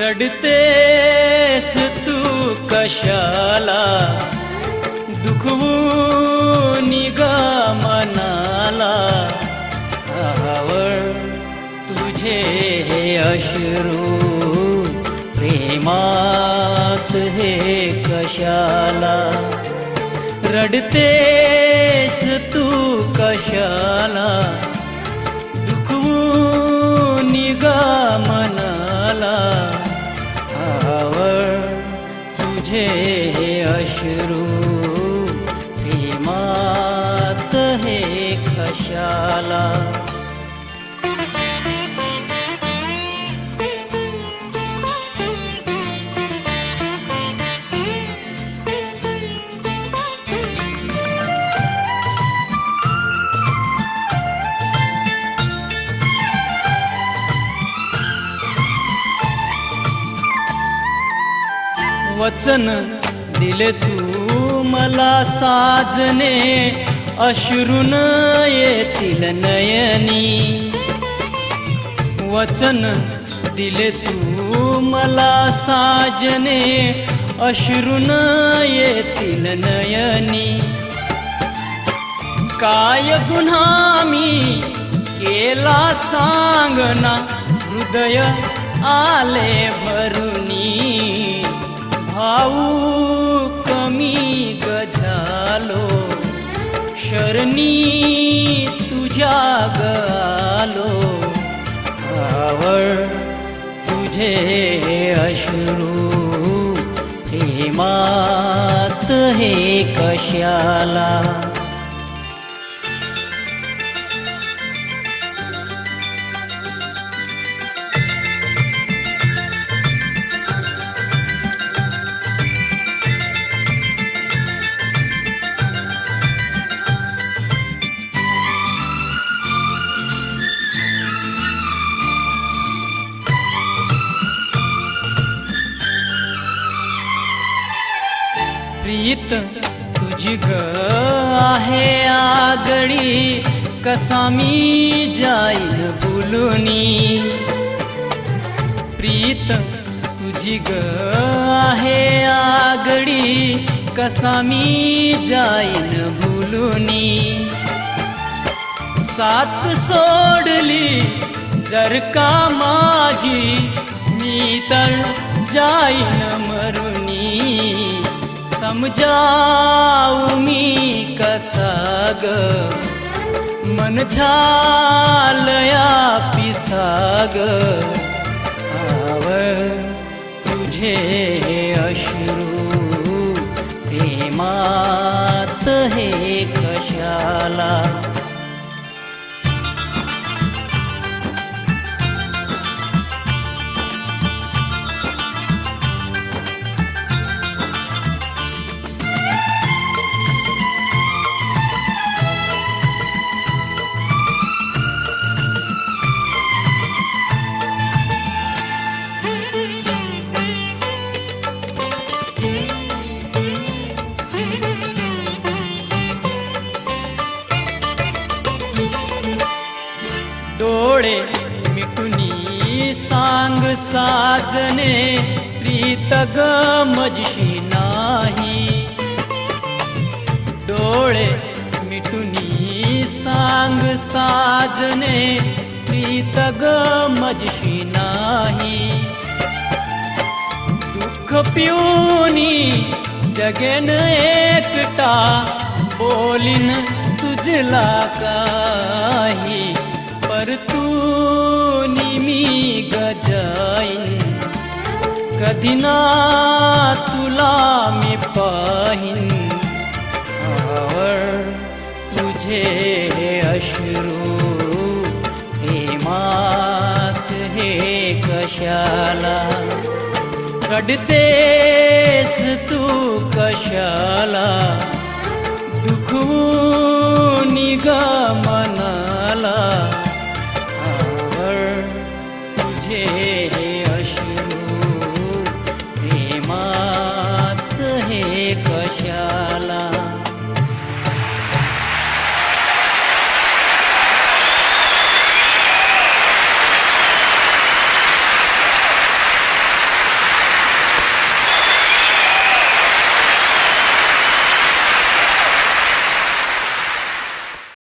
रडतेस तू कशाला? दुखवू निगा मनाला. आवड तुझे हे अश्रू प्रेमात हे कशाला? रडतेस तू कशाला? दुखवू निगा मनाला. तुझे हे अश्रू प्रेमात हे कशाला? वचन दिले तू मला साजने. अश्रून येतील नयनी. वचन दिले तू मला साजने. अश्रून येतील नयनी. काय गुन्हा मी केला सांगना. हृदय आले भरुनी भाऊ कमी गझालो. शरणी तुझ्या गालो आवड तुझे अश्रू. प्रेमात हे कशाला? प्रीत तुझी ग आहे आगळी कसा मी जाईल बोलूनी. प्रीत तुझी ग आहे आगडी कसा मी जाईल बोलूनी. साथ सोडली जर का माझी मी तर जाईल मरुनी. समजाऊ मी कसा ग मन झालया पिसाग आव तुझे अश्रू। प्रेमात हे कशाला? सांग साजने प्रीत ग मजशी नाही. डोळे मिठुनी सांग साजने प्रीत ग मजशी नाही. दुःख पिऊनी जगेन एकटा बोलीन तुझला काही. पर तू मी गजाईन। कधी ना तुला मी पाहीन। आवड तुझे अश्रू प्रेमात हे कशाला? रडतेस तू कशाला? दुखवू मनाला।